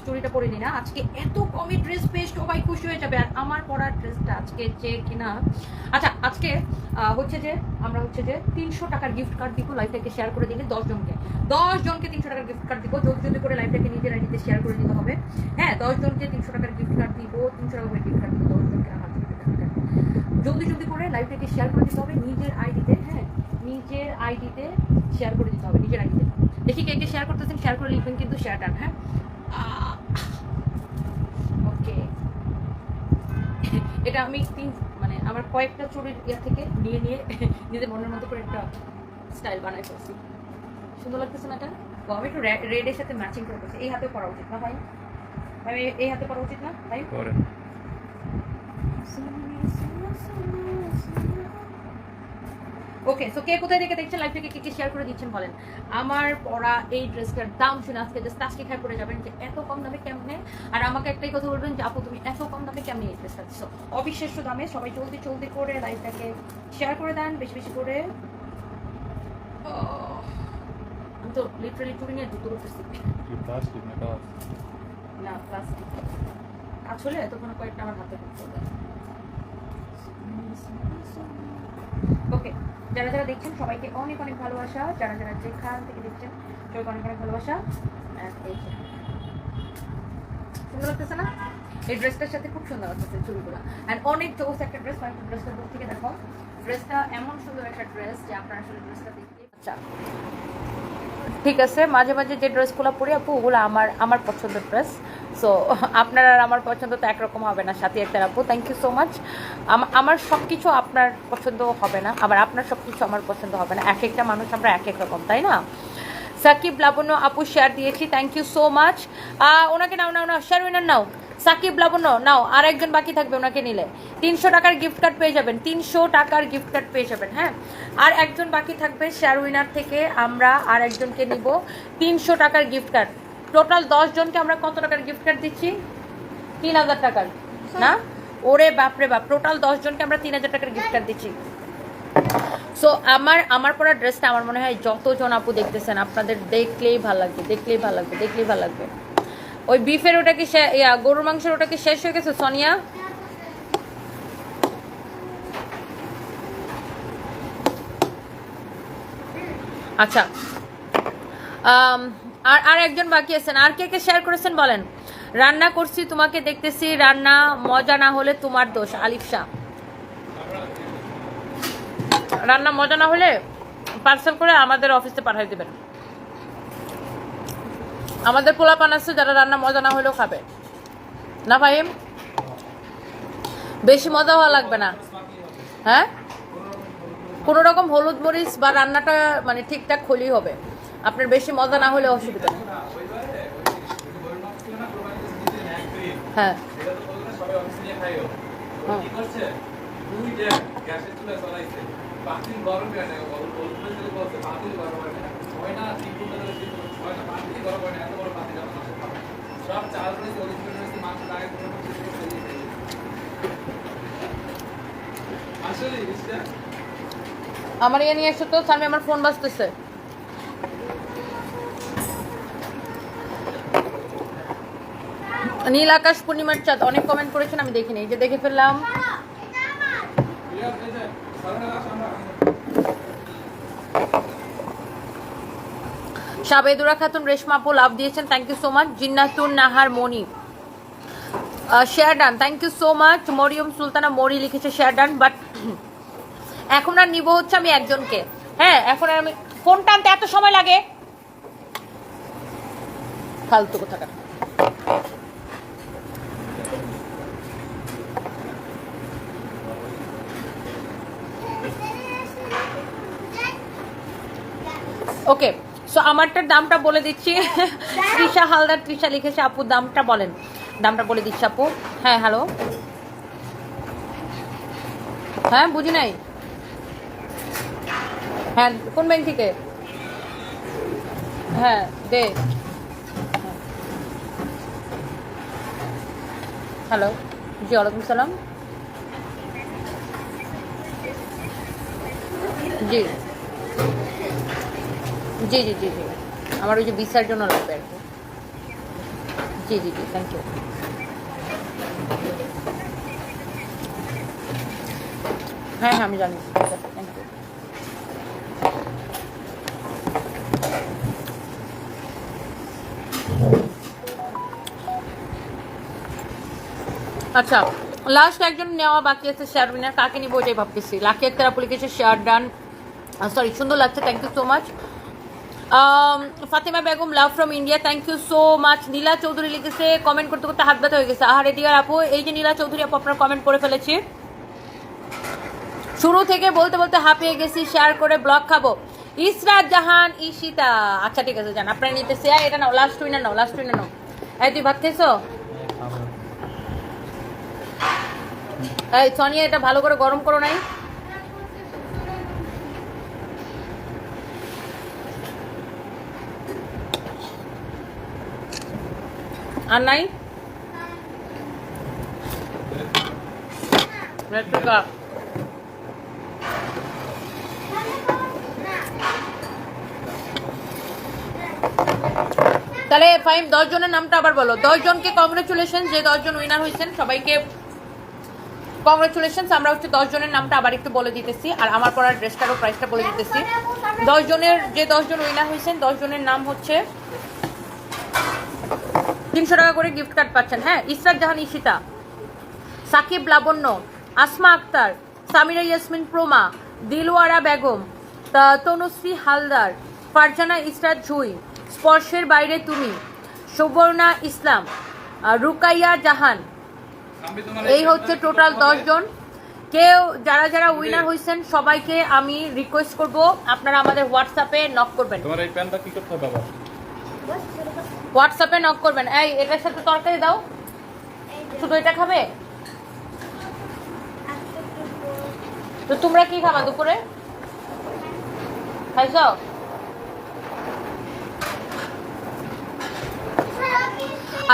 স্টোরিটা পরে নিই না। আজকে এত কমে ড্রেস পেয়ে সবাই খুশি হয়ে যাবে। আর আমার পরা ড্রেসটা আজকে যে কিনা। আচ্ছা আজকে হচ্ছে যে, আমরা হচ্ছে যে তিনশো টাকার গিফট কার্ড দিব লাইফটাকে শেয়ার করে দিলে দশ জনকে। দশ জনকে তিনশো টাকার গিফট কার্ড দিব। জলদি জলদি করে লাইফটাকে নিজের আইডিতে শেয়ার করে দিতে হবে। হ্যাঁ দশ জনকে তিনশো টাকার গিফট কার্ড দিব। তিনশো টাকা করে গিফট কার্ড দিব। দশ জনকে আমার জলদি জলদি করে লাইফটাকে শেয়ার করে দিতে হবে, নিজের আইডিতে হ্যাঁ নিজের আইডিতে শেয়ার করে দিতে হবে, নিজের আইডিতে দেখি কে কে শেয়ার করতেছেন শেয়ার করে লিখবেন কিন্তু শেয়ার টান হ্যাঁ ওকে এটা আমি তিন মানে আমার কয়েকটা চুরির ইয়া থেকে নিয়ে নিয়ে নিজের মনের মতো করে একটা স্টাইল বানাই ফেলছি। সুন্দর লাগতেছে না এটা? আমি একটু রেডের সাথে ম্যাচিং করে করছি এই হাতে পরা উচিত না ভাই। ভাই এই হাতে পরা উচিত না ভাই পরে ওকে সো কে কোথায় থেকে দেখছেন লাইভটাকে কে কে শেয়ার করে দিচ্ছেন বলেন। আমার পরা এই ড্রেসটার দাম শুনে আজকে জাস্ট আজকে খাই পড়ে যাবেন যে এত কম দামে কেমনে? আর আমাকে একটাই কথা বলবেন যে আপু তুমি এত কম দামে কেমনে এই ড্রেসটা দিচ্ছ অবিশ্বাস্য দামে সবাই জলদি জলদি করে লাইভটাকে শেয়ার করে দেন বেশি বেশি করে। আমি তো লিটারালি চুরি নিয়ে দুটো প্লাস্টিক না কাজ না প্লাস্টিক আসলে তখন কয়েকটা আমার হাতে হবে ওকে যারা যারা দেখছেন, সবাইকে অনেক অনেক ভালোবাসা। যারা যারা যেখান থেকে দেখছেন, সবাইকে অনেক অনেক ভালোবাসা। সুন্দর লাগতেছে না? এই ড্রেসটার সাথে খুব সুন্দর লাগতেছে চুলগুলো। অ্যান্ড অনেক চৌস একটা ড্রেস মানে ড্রেসটা দূর থেকে দেখো। ড্রেসটা এমন সুন্দর একটা ড্রেস যে আপনারা আসলে ড্রেসটা দেখতে আচ্ছা। ঠিক আছে, মাঝে মাঝে যে ড্রেসগুলো পরি, আপু, ওগুলো আমার আমার পছন্দের ড্রেস সো আপনার আর আমার পছন্দ তো একরকম হবে না, সাথী একটা আপু থ্যাংক ইউ সো মাচ আমার সব কিছু আপনার পছন্দ হবে না, আবার আপনার সব কিছু আমার পছন্দ হবে না। এক একটা মানুষ আমরা এক এক রকম, তাই না? সাকিব লাবণ্য আপু শেয়ার দিয়েছি থ্যাংক ইউ সো মাচ ওনাকে now now now share winner now. Sakib Labonno, now, আর একজন বাকি থাকবে ওনাকে নিলে। তিনশো টাকার গিফট কার্ড পেয়ে যাবেন, তিনশো টাকার গিফট কার্ড পেয়ে যাবেন হ্যাঁ? আর একজন বাকি থাকবে শেয়ার উইনার থেকে আমরা আর একজনকে নিব। তিনশো টাকার গিফট কার্ড টোটাল দশ জনকে আমরা কত টাকার গিফট কার্ড দিচ্ছি? তিন হাজার টাকার। না? ওরে বাপরে বাপ টোটাল দশ জনকে আমরা তিন হাজার টাকার গিফট কার্ড দিচ্ছি। সো আমার আমার পরা ড্রেসটা আমার মনে হয় যতজন আপু দেখতেছেন, আপনাদের দেখলেই ভালো লাগবে, দেখলেই ভালো লাগবে, দেখলেই ভালো লাগবে। ওই বিফের ওটা কি গরুর মাংসের ওটা কি শেষ হয়ে গেছে, সোনিয়া? আচ্ছা। আর আর একজন বাকি আছেন। আর কে কে শেয়ার করেছেন বলেন? রান্না করছি, তোমাকে দেখতেছি। রান্না মজা না হলে তোমার দোষ। আলিফ শাহ। রান্না মজা না হলে পার্সেল করে আমাদের অফিসে পাঠিয়ে দেবেন। আমাদের পোলা পান আছে, যারা রান্না মজা না হলেও খাবে। না ভাইম বেশি মজা হওয়া লাগবে না। হ্যাঁ? কোনো রকম হলুদ মরিচ বা রান্নাটা মানে ঠিকঠাক হলেই হবে। আপনার বেশি মজা না হলে অসুবিধা হ্যাঁ। আমার ইয়ে নিয়ে এসো তো সামনে আমার ফোন বাজতেছে। নীল আকাশ পূর্ণিমার চাঁদ, অনেক কমেন্ট করেছেন, আমি দেখিনি। এই যে দেখে ফেললাম। সাবেদুরা খাতুন রেশমা আপু লাভ দিয়েছেন thank you so much Jinnatun Nahar Moni share done thank you so much Maryam Sultana Mori লিখেছে শেয়ার ডান বাট এখন আর নিব হচ্ছে আমি একজনকে। হ্যাঁ এখন আর আমি ফোন টানতে এত সময় লাগে? ফালতু কোথাকার ওকে সো আমারটার দামটা বলে দিচ্ছি। তৃষা হালদার, তৃষা লিখেছে, আপু দামটা বলেন। দামটা বলে দিচ্ছি, আপু। হ্যাঁ হ্যালো হ্যাঁ বুঝি নাই? হ্যাঁ কোন ব্যাংক থেকে? হ্যাঁ দে। হ্যালো জি, ওয়ালাইকুম সালাম। জি। জি জি জি জি। আমার ওই যে ভিসার জন্য লাগবে আর কি। জি জি জি থ্যাংক ইউ হ্যাঁ হ্যাঁ আমি জানি। থ্যাংক ইউ আচ্ছা লাস্ট একজন নেওয়া বাকি আছে শেয়ার উইনার কাকে নিবো ওটাই ভাবতেছি। লাকি একটা অ্যাপ্লিকেশন শেয়ার ডান সরি সুন্দর লাগছে thank you so much Fatema Begum love from India thank you so much Nila Chowdhury লিখেছে কমেন্ট করতে করতে হাত ব্যথা হয়ে গেছে। আহারে ডিয়ার আপু এই যে নীলা চৌধুরী আপু আপনার কমেন্ট করে ফেলেছি। শুরু থেকে বলতে বলতে হাঁপিয়ে গেছি শেয়ার করে ব্লগ খাব। ইসরাত জাহান ঈশিতা। আচ্ছা ঠিক আছে জান আপনারা নিতেছে। এটা now last winner now last winner now. এই তুই ভাত খেয়েছো এই সোনিয়া এটা ভালো করে গরম করো নাই। আর নাই? তাহলে জনের নামটা আবার বলো। দশ জনকে কংগ্রেচুলেশন যে দশ জন উইনার হয়েছেন, সবাইকে কংগ্রেচুলেশন আমরা হচ্ছে দশ জনের নামটা আবার একটু বলে দিতেছি, আর আমার পড়ার ড্রেসটারও প্রাইসটা বলে দিতেছি। দশ জনের, যে দশ জন উইনার হয়েছেন, দশ জনের নাম হচ্ছে তিনশো টাকা করে গিফট কার্ড পাচ্ছেন। হ্যাঁ ইসরাত জাহান ইশিতা সাকিব লাবণ্য, আসমা আক্তার, সামিরা ইয়াসমিন, প্রমা, দিলওয়ারা বেগম তনুশ্রী হালদার, ফারজানা ইসরাত জুই, স্পর্শের বাইরে তুমি, সুবর্ণা ইসলাম রুকাইয়া জাহান। এই হচ্ছে টোটাল জন। কেউ, যারা যারা উইনার হয়েছেন সবাইকে আমি রিকোয়েস্ট করব, আপনারা আমাদের হোয়াটসঅ্যাপে নক করবেন। তোমার এই প্যানটা কি করতে হবে হোয়াটসঅ্যাপে নক করবেন। এই এটার সাথে তরকারি দাও। শুধু এটা খাবে? তো তোমরা কি খাবা দুপুরে? খাইছ?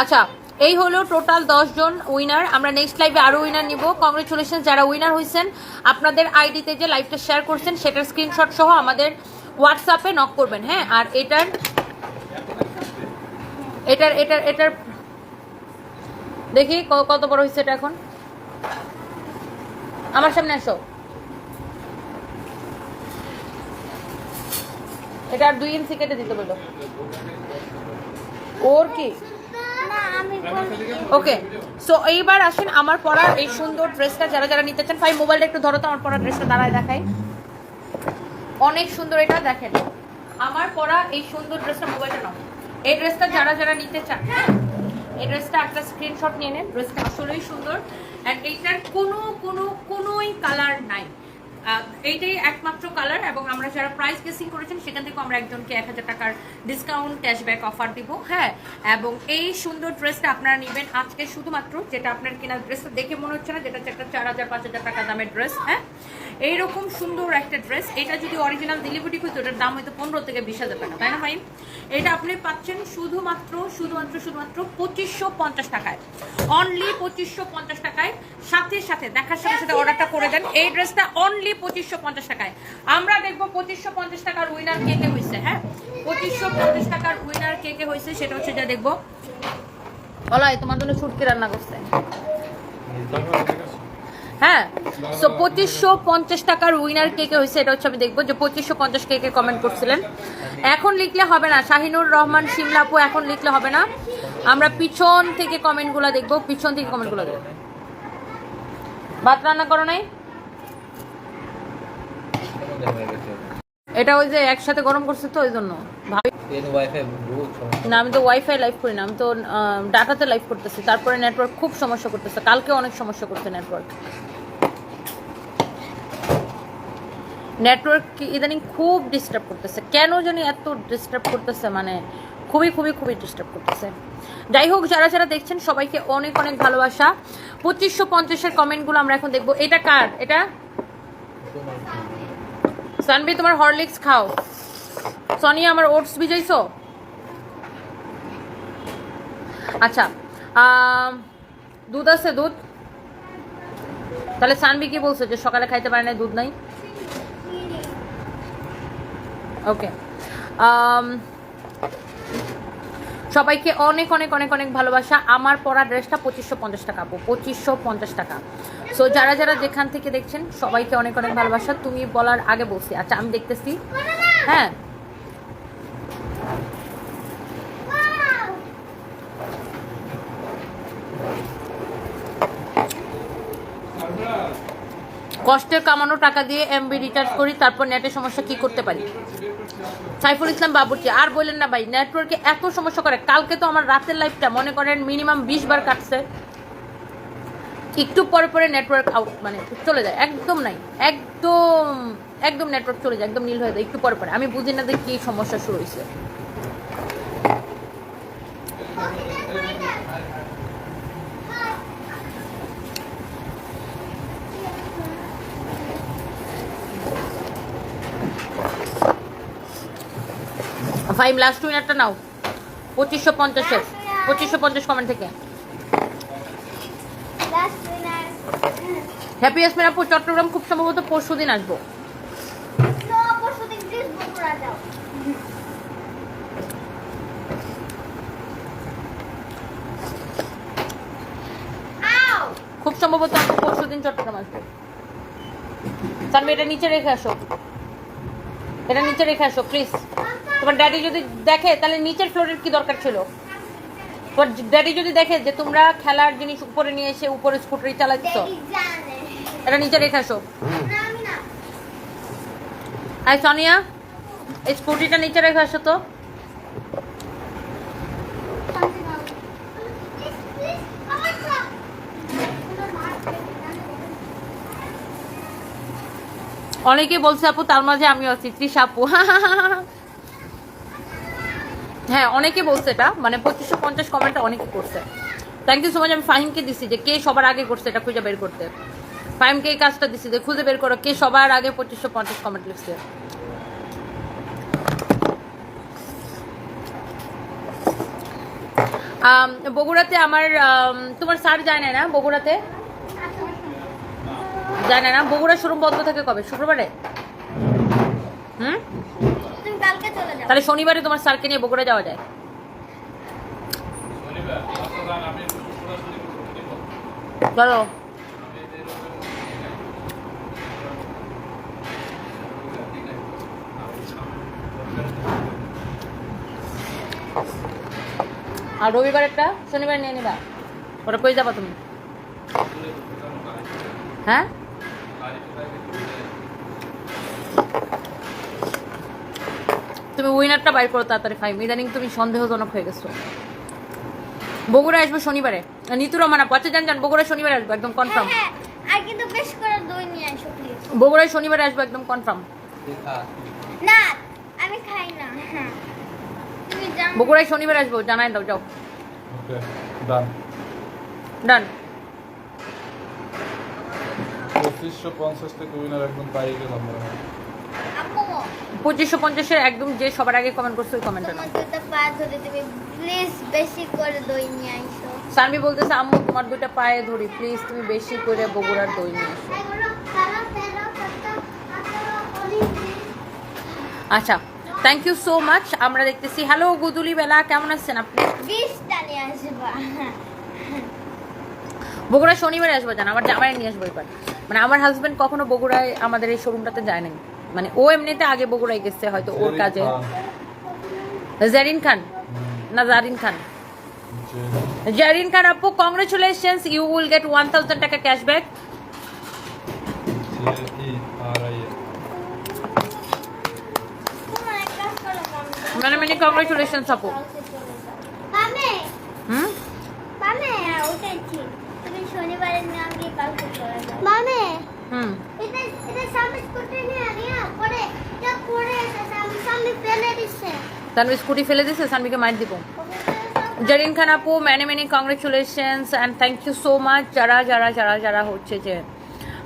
আচ্ছা এই হলো টোটাল জন উইনার আমরা নেক্সট লাইভে আরও উইনার নিব। কংগ্রেচুলেশন যারা উইনার হয়েছেন আপনাদের আইডিতে যে লাইভটা শেয়ার করছেন সেটার স্ক্রিনশট সহ আমাদের হোয়াটসঅ্যাপে নক করবেন হ্যাঁ? আর এটার এটার এটার এটার, দেখি কত বড় হয়েছে এটা এখন? আমার সামনে আসো। এটা আর দুই ইঞ্চি কেটে দিতে বলল ওর কি? ওকে সো এইবার আসেন আমার পরা এই সুন্দর ড্রেসটা যারা যারা নিতে চান ভাই মোবাইলটা একটু ধরো তো, আমার পরা ড্রেসটা দাঁড়ায় দেখাই। অনেক সুন্দর এটা, দেখেন। আমার পরা এই সুন্দর ড্রেসটা মোবাইলটা নাও। এই ড্রেসটা যারা যারা নিতে চান, এই ড্রেসটা একটা স্ক্রিনশট নিয়ে নেন। ড্রেসটা আসলেই সুন্দর। অ্যান্ড এইটার কোনো কোনো, কোনোই কালার নাই। এইটাই একমাত্র কালার এবং আমরা যারা প্রাইস গেসিং করেছেন, সেখান থেকে আমরা একজনকে এক হাজার টাকার ডিসকাউন্ট ক্যাশব্যাক অফার দিব। হ্যাঁ এবং এই সুন্দর ড্রেসটা আপনারা নেবেন আজকে শুধুমাত্র, যেটা আপনার কেনা ড্রেসটা দেখে মনে হচ্ছে না, যেটা হচ্ছে একটা চার হাজার, পাঁচ হাজার টাকা দামের ড্রেস হ্যাঁ? এইরকম সুন্দর একটা ড্রেস এটা যদি অরিজিনাল ডেলিভারি হইতো ওটার দাম হয়তো পনেরো থেকে বিশ হাজার টাকা, তাই না ভাই এটা আপনি পাচ্ছেন শুধুমাত্র শুধুমাত্র শুধুমাত্র পঁচিশশো পঞ্চাশ টাকায়। অনলি পঁচিশশো পঞ্চাশ টাকায়। সাথে সাথে, দেখার সাথে সাথে অর্ডারটা করে দেন। এই ড্রেসটা অনলি পঁচিশশো পঞ্চাশ টাকায়। আমরা দেখব পঁচিশশো পঞ্চাশ টাকার উইনার কে কে হয়েছে হ্যাঁ? পঁচিশশো পঞ্চাশ টাকার উইনার কে কে হয়েছে সেটা হচ্ছে যা দেখব। বলাই তোমার জন্য ছুটকি রান্না করছে। হ্যাঁ সো পঁচিশশো পঞ্চাশ টাকার উইনার কে কে হয়েছে এটা হচ্ছে আমি দেখব যে পঁচিশশো পঞ্চাশ কে কে কমেন্ট করছিলেন। এখন লিখলে হবে না, শাহিনুর রহমান সিমলাপু এখন লিখলে হবে না। আমরা পিছন থেকে কমেন্টগুলো দেখব, পিছন থেকে কমেন্টগুলো দেখব। ভাত রান্না করো নাই? এটা ওই যে একসাথে গরম করছে তো ওই জন্য। ভাবি না আমি তো ওয়াইফাই লাইভ করি না আমি তো ডাটাতে লাইভ করতেছি। তারপরে নেটওয়ার্ক খুব সমস্যা করতেছে। কালকে অনেক সমস্যা করছে নেটওয়ার্ক নেটওয়ার্ক ইদানিং খুব ডিস্টার্ব করতেছে। কেন জানি এত ডিস্টার্ব করতেছে মানে খুবই খুবই খুবই ডিস্টার্ব করতেছে। যাই হোক যারা যারা দেখছেন সবাইকে অনেক অনেক ভালোবাসা। পঁচিশশো পঞ্চাশের কমেন্টগুলো আমরা এখন দেখব। এটা কার? এটা? সানবি তোমার হরলিক্স খাও। সনি আমার ওটস ভিজাইছো? আচ্ছা দুধ আছে দুধ? তাহলে সানবি কি বলছো যে সকালে খাইতে পারে না দুধ নাই? ওকে সবাইকে অনেক অনেক অনেক অনেক ভালোবাসা। আমার পরা ড্রেসটা পঁচিশশো পঞ্চাশ টাকা পঁচিশশো পঞ্চাশ টাকা। সো যারা যারা যেখান থেকে দেখছেন, সবাইকে অনেক অনেক ভালোবাসা। তুমি বলার আগে বলছি। আচ্ছা আমি দেখতেছি। হ্যাঁ। কষ্টের কামানো টাকা দিয়ে এমবি রিচার্জ করি, তারপর নেটের সমস্যা কি করতে পারি? সাইফুল ইসলাম বাবুর্চি, আর বললেন না ভাই নেটওয়ার্কে এত সমস্যা করে, কালকে তো আমার রাতের লাইফটা মনে করেন মিনিমাম বিশ বার কাটছে। একটু পরে পরে নেটওয়ার্ক আউট মানে চলে যায়, একদম নাই, একদম একদম নেটওয়ার্ক চলে যায়, একদম নীল হয়ে যায়, একটু পরে পরে। আমি বুঝি না যে কী সমস্যা শুরু হয়েছে। ফাইভ লাস্ট উইনারটা নাও। পঁচিশশো পঞ্চাশের পঁচিশশো পঞ্চাশ কমেন্ট থেকে. হ্যাপি আসমেন আপু চট্টগ্রাম খুব সম্ভবত পরশু দিন আসব! খুব সম্ভবত পরশু দিন চট্টগ্রাম আসব। তানভি এটা নিচে রেখে আসো। এটা নিচে রেখে আসো প্লিজ তোমার ড্যাডি যদি দেখে তাহলে নিচের ফ্লোরের কি দরকার ছিল? তোমার ড্যাডি যদি দেখে যে তোমরা খেলার জিনিস উপরে নিয়ে এসে উপরে স্কুটারি চালাচ্ছ এটা নিচে রেখে আসো। আই সোনিয়া এই স্কুটিটা নিচে রেখে আসো তো Please, please, আমার সব। কোনো মার খেতে না। অনেকে বলছে, আপু, তার মাঝে আমি আছি। তৃষা আপু। হ্যাঁ অনেকে বলছে এটা। মানে পঁচিশশো পঞ্চাশ কমেন্টটা অনেকে করছে। থ্যাংক ইউ সো মাচ আমি ফাহিমকে দিছি যে কে সবার আগে করছে এটা খুঁজে বের করতে। ফাহিমকে এই কাজটা দিছি যে খুঁজে বের করো কে সবার আগে পঁচিশশো পঞ্চাশ কমেন্ট লিখছে। বগুড়াতে আমার তোমার স্যার যায় না বগুড়াতে? যায় না। বগুড়া শোরুম বন্ধ থাকে কবে? শুক্রবারে? হুম? তুমি কালকে চলে যাও। তাহলে শনিবারে তোমার স্যারকে নিয়ে বগুড়া যাওয়া যায়। চলো আর রবিবার একটা? শনিবার নিয়ে নিবা। ওটা কই যাবা তুমি? হ্যাঁ? তুমি উইনারটা বাইর করো তাড়াতাড়ি ফাইম ইদানিং তুমি সন্দেহজনক হয়ে গেছো। বগুড়া আসব শনিবারে। নিতু রহমান আপু। আচ্ছা জান জান বগুড়া শনিবারে আসব একদম কনফার্ম হ্যাঁ, হ্যাঁ, আর কিন্তু বেশ করে দই নিয়ে আসো প্লিজ বগুড়ায় শনিবারে আসব একদম কনফার্ম না আমি খাই না হ্যাঁ। তুমি জানো। বগুড়ায় শনিবারে আসব জানাই দাও যাও। ওকে ডান ডান পঁচিশশো পঞ্চাশ থেকে উইনার একদম পাই গেলাম মনে হয়। পঁচিশশো পঞ্চাশের একদম যে সবার আগে কমেন্ট করছ ওই কমেন্টটা দই নিয়ে বলতেছে আম্মু তোমার দুইটা পায়ে ধরি প্লিজ তুমি বেশি করে বগুড়ার দই নিয়ে আচ্ছা থ্যাংক ইউ সো মাচ আমরা দেখতেছি হ্যালো গুদুলি বেলা কেমন আছেন আপনি? বগুড়া শনিবারে আসব জান আমার জামাই নিয়ে আসব এবার। মানে আমার হাজব্যান্ড কখনো বগুড়ায় আমাদের এই শোরুমটাতে যায় নাই। মানে ও এমনিতে আগে বগুড়ায় গেছে হয়তো ওর কাজে। জারিন খান? না জারিন খান। জারিন। খান আপু congratulations you will get one thousand taka cashback. মানে মানে কংগ্রেচুলেশনস আপু। মামে হুম? মামে উঠেছি তুমি শনিবারের নাম দিয়ে কালকে মামে হুম। এটা স্কুটি নিয়ে এটা ফেলে দিচ্ছে তানভি স্কুটি ফেলে দিছে সানভিকে মাইর দিব। জারিন খান আপু many many congratulations and thank you so much যারা যারা যারা যারা হচ্ছে যে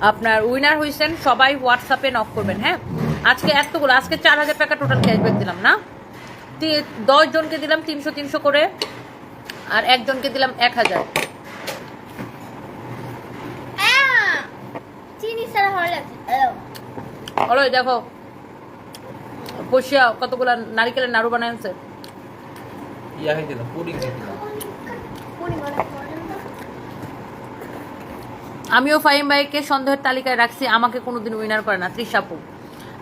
আপনার উইনার হয়েছেন সবাই হোয়াটসঅ্যাপে নক করবেন হ্যাঁ? আজকে এতগুলো আজকে চার হাজার টাকা টোটাল ক্যাশব্যাক দিলাম না? তি- দশ জনকে দিলাম তিনশো তিনশো করে আর একজনকে দিলাম এক হাজার। চিনি ভালো লাগছে হলো দেখো। বসিয়া কতগুলা নারিকেলের নাড়ু ইয়া তো। আমিও ফাহিম ভাইকে সন্দেহের তালিকায় রাখছি আমাকে কোনোদিন উইনার করে না। তৃষাপু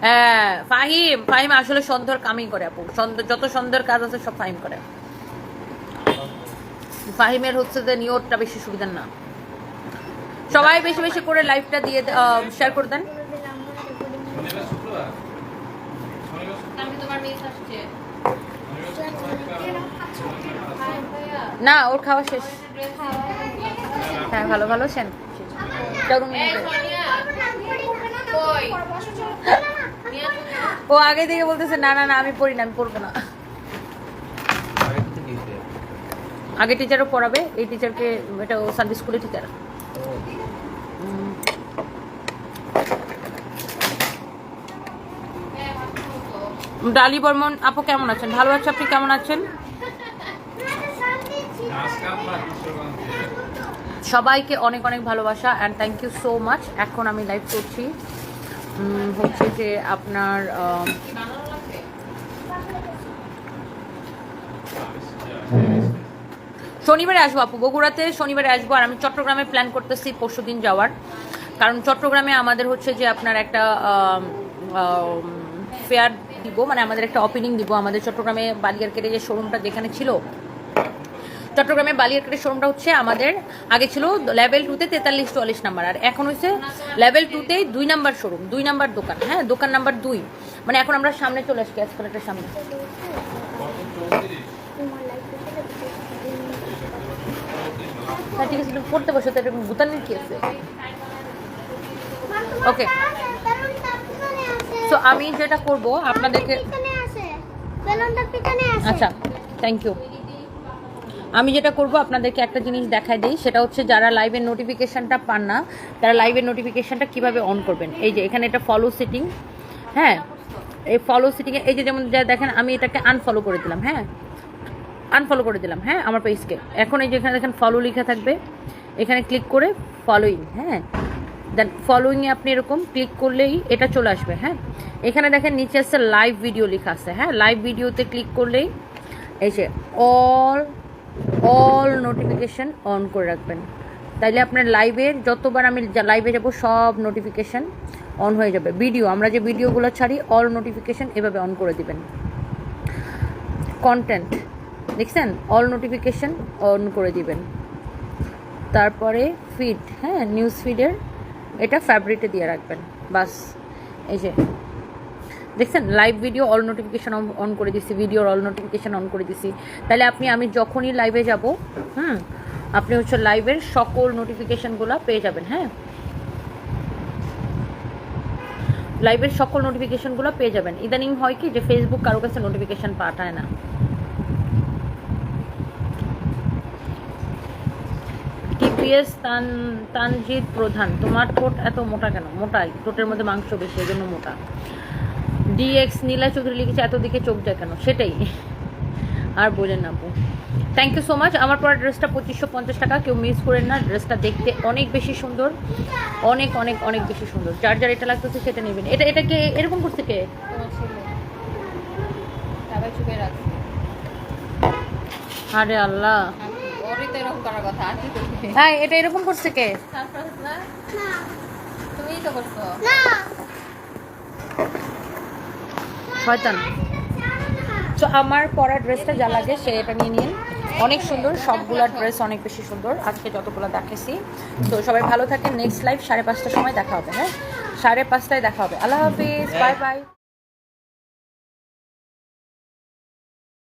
হ্যাঁ ফাহিম ফাহিম আসলে সন্দেহের কামই করে আপু। সন্দেহ যত সন্দেহের কাজ আছে সব ফাহিম করে। ফাহিমের হচ্ছে যে নিয়তটা বেশি সুবিধার না। সবাই বেশি বেশি করে লাইভটা দিয়ে শেয়ার করে দেন। না, ওর খাওয়া শেষ। হ্যাঁ ভালো ভালো, সেন। ও আগে থেকে বলতেছে, না না না, আমি পড়ি না, আমি পড়ব না। আগে টিচারও পড়াবে, এই টিচারকে এটা ও সার্ভিস স্কুলে টিচার ডালি বর্মন, আপু কেমন আছেন? ভালো আছে আপনি? কেমন আছেন? সবাইকে অনেক অনেক ভালোবাসা and thank you so much এখন আমি লাইভ করছি। হচ্ছে যে আপনার শনিবারে আসব আপু। বগুড়াতে শনিবারে আসব আর আমি চট্টগ্রামে প্ল্যান করতেছি পরশু দিন যাওয়ার। কারণ চট্টগ্রামে আমাদের হচ্ছে যে আপনার একটা ফেয়ার দিব মানে আমাদের একটা ওপেনিং দিব, আমাদের চট্টগ্রামে বালিয়ারকেটে যে শোরুমটা যেখানে ছিল। চট্টগ্রামে বালিয়ারকেটের শোরুমটা হচ্ছে আমাদের, আগে ছিল লেভেল টুতে তেতাল্লিশ চুয়াল্লিশ নাম্বার আর এখন হচ্ছে লেভেল টুতে দুই নাম্বার শোরুম দুই নাম্বার দোকান হ্যাঁ দোকান নাম্বার দুই। মানে এখন আমরা সামনে চলে আসছি অ্যাসকালেটার সামনে। হ্যাঁ ঠিক আছে পড়তে বসো তো এরকম ভুতানের কি আছে? Okay. তো আমি যেটা করব আপনাদেরকে আচ্ছা থ্যাংক ইউ আমি যেটা করব আপনাদেরকে একটা জিনিস দেখাই দিই সেটা হচ্ছে যারা লাইভের নোটিফিকেশানটা পান না তারা লাইভের নোটিফিকেশানটা কীভাবে অন করবেন? এই যে এখানে এটা ফলো সেটিং হ্যাঁ এই ফলো সেটিংয়ে এই যে যেমন যা দেখেন আমি এটাকে আনফলো করে দিলাম হ্যাঁ? আনফলো করে দিলাম হ্যাঁ আমার পেজকে এখন এই যে এখানে দেখেন ফলো লেখা থাকবে। এখানে ক্লিক করে ফলোইং হ্যাঁ? দেন ফলোইংয়ে আপনি এরকম ক্লিক করলেই এটা চলে আসবে হ্যাঁ? এখানে দেখেন নিচে আসছে লাইভ ভিডিও লেখা আছে হ্যাঁ? লাইভ ভিডিওতে ক্লিক করলেই এই অল অল নোটিফিকেশন অন করে রাখবেন। তাইলে আপনার লাইভের যতবার আমি লাইভে যাব সব নোটিফিকেশন অন হয়ে যাবে। ভিডিও আমরা যে ভিডিওগুলো ছাড়ি অল নোটিফিকেশন এভাবে অন করে দিবেন। কন্টেন্ট দেখছেন? অল নোটিফিকেশন অন করে দিবেন। তারপরে ফিড হ্যাঁ? নিউজ ফিডের এটা ফ্যাব্রিটে দিয়ে রাখবেন, বাস, এই যে। দেখছেন live video all notification on করে দিছি ভিডিওর অল নোটিফিকেশন অন করে দিছি। তাহলে আপনি, আমি যখনই লাইভে যাব, হুম, আপনি হচ্ছে লাইভের সকল নোটিফিকেশনগুলো পেয়ে যাবেন হ্যাঁ? লাইভের সকল নোটিফিকেশনগুলো পেয়ে যাবেন। ইদানিং হয় কি যে ফেসবুক কারও কাছে নোটিফিকেশন পাঠায় না। টিপিএস তান তানজিৎ প্রধান। তোমার ঠোঁট এত মোটা কেন? মোটাই। ঠোঁটের মধ্যে মাংস বেশি এই জন্য মোটা। ডিএক্স নীলা চৌধুরী লিখেছে এত দিকে চোখ যায় কেন? সেটাই। আর বলেন না আপু। থ্যাংক ইউ সো মাচ আমার পরা ড্রেসটা পঁচিশশো পঞ্চাশ টাকা। কেউ মিস করেন না। ড্রেসটা দেখতে অনেক বেশি সুন্দর। অনেক অনেক অনেক বেশি সুন্দর। যার যার এটা লাগতেছে সেটা নেবেন। এটা এটাকে এরকম করছে কে? আরে আল্লাহ। ওরই তো এরকম করার কথা আর কি করবি? হ্যাঁ এটা এরকম করছে কে? না? না। তুমিই তো করছ। না। শয়তান। তো আমার পরা ড্রেসটা যা লাগে সে এটা নিয়ে নিন। অনেক সুন্দর সবগুলা ড্রেস অনেক বেশি সুন্দর। আজকে যতগুলো দেখেছি। তো সবাই ভালো থাকেন। নেক্সট লাইভ সাড়ে পাঁচটার সময় দেখা হবে হ্যাঁ? সাড়ে পাঁচটায় দেখা হবে। আল্লাহ হাফিজ বাই বাই।